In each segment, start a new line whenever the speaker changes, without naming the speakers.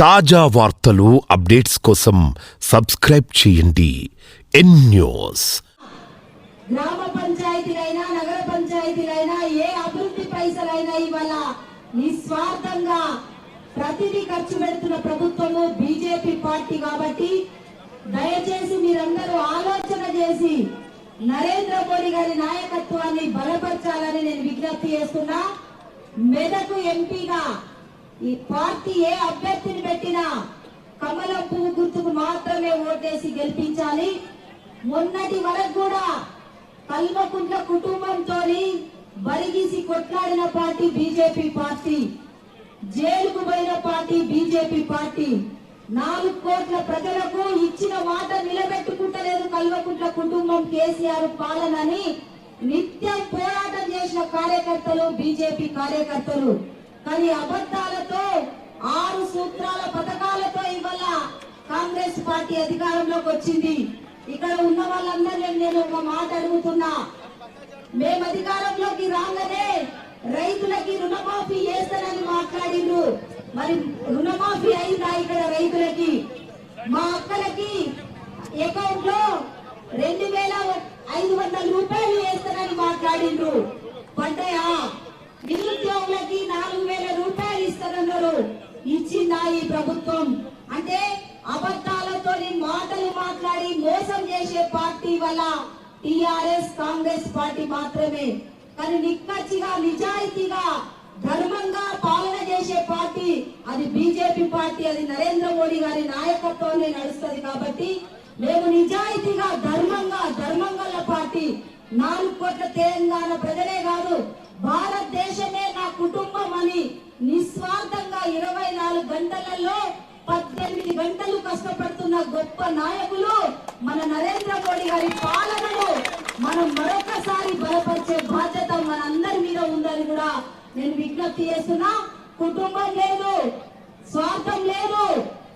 తాజా వార్తలు అప్డేట్స్ కోసం సబ్స్క్రైబ్ చేయండి. N news.
గ్రామ పంచాయతీలైనా నగర పంచాయతీలైనా ఏ అభివృద్ధి పైసలైనా ఇవాళ నిస్వార్థంగా ప్రతిదీ ఖర్చు పెడుతున్న ప్రభుత్వము బీజేపీ పార్టీ కాబట్టి దయచేసి మీరందరూ ఆలోచన చేసి నరేంద్ర మోడీ గారి నాయకత్వాన్ని బలపరచాలని నేను విజ్ఞప్తి చేస్తున్నా. మెదకు ఎంపీగా ఈ పార్టీ ఏ అభ్యర్థిని పెట్టినా కమల పువ్వు గుర్తుకు మాత్రమే ఓటేసి గెలిపించాలి. మొన్నటి వరకు కూడా కల్వకుంట్ల కుటుంబంతో బరిగీసి కొట్లాడిన పార్టీ బీజేపీ పార్టీ జైలుకు పోయిన పార్టీ బీజేపీ పార్టీ. నాలుగు కోట్ల ప్రజలకు ఇచ్చిన మాట నిలబెట్టుకుంటలేదు కల్వకుంట్ల కుటుంబం కేసీఆర్ పాలనని నిత్యం పోరాటం చేసిన కార్యకర్తలు బీజేపీ కార్యకర్తలు. కానీ అబద్ధాలతో ఆరు సూత్రాల పథకాలతో ఇవాళ కాంగ్రెస్ పార్టీ అధికారంలోకి వచ్చింది. ఇక్కడ ఉన్న వాళ్ళందరూ నేను ఒక మాట అడుగుతున్నా. మేము అధికారంలోకి రాగానే రైతులకి రుణమాఫీ చేస్తానని మాట్లాడిండ్రు మరి రుణమాఫీ అయిందా ఇక్కడ రైతులకి? మా అక్కలకి అకౌంట్లో రెండు వేల ఐదు వందల రూపాయలు వేస్తానని మాట్లాడిండ్రు పడ్డాయా నిరుద్యోగులకి నాలుగు వేల రూపాయలు ఇస్తానన్నారు ఈ ప్రభుత్వం. అంటే అబద్ధాలతో మాటలు మాట్లాడి మోసం చేసే పార్టీ వల్ల టిఆర్ఎస్ కాంగ్రెస్ పార్టీ మాత్రమే. కానీ నిక్కచ్చిగా నిజాయితీగా ధర్మంగా పాలన చేసే పార్టీ అది బీజేపీ పార్టీ అది నరేంద్ర మోడీ గారి నాయకత్వంలో నడుస్తుంది కాబట్టి మేము నిజాయితీగా ధర్మంగా ధర్మంగల పార్టీ నాలుగు కోట్ల తెలంగాణ ప్రజలే నాలుగు గంటలలో పద్దెనిమిది గంటలు కష్టపడుతున్న గొప్ప నాయకులు మన నరేంద్ర మోడీ గారి పాలనను మనం మరొకసారి బలపరిచే బాధ్యత మనందరి మీద ఉందని కూడా నేను విజ్ఞప్తి చేస్తున్నా. కుటుంబం లేదు స్వార్థం లేదు.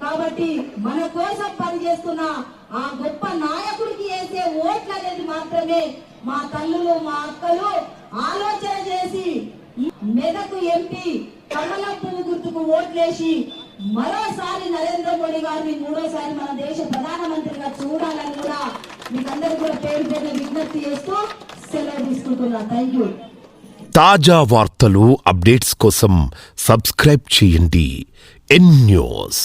కాబట్టి మన కోసం పనిచేస్తున్న ఆ గొప్ప నాయకుడికి వేసే ఓట్లు అనేది మాత్రమే మా తల్లులు మా అక్కలు ఆలోచన చేసి మెదకు ఎంపీ కమల పువ్వు గుర్తుకు ఓట్లేసి మరోసారి నరేంద్ర మోడీ గారిని మూడోసారి మన దేశ ప్రధానమంత్రిగా చూడాలని కూడా మీకందరూ కూడా పేరు పేరు విజ్ఞప్తి చేస్తూ సెలవు తీసుకుంటున్నా. థ్యాంక్ యూ
తాజా వార్తలు అప్డేట్స్ కోసం సబ్స్క్రైబ్ చేయండి. N news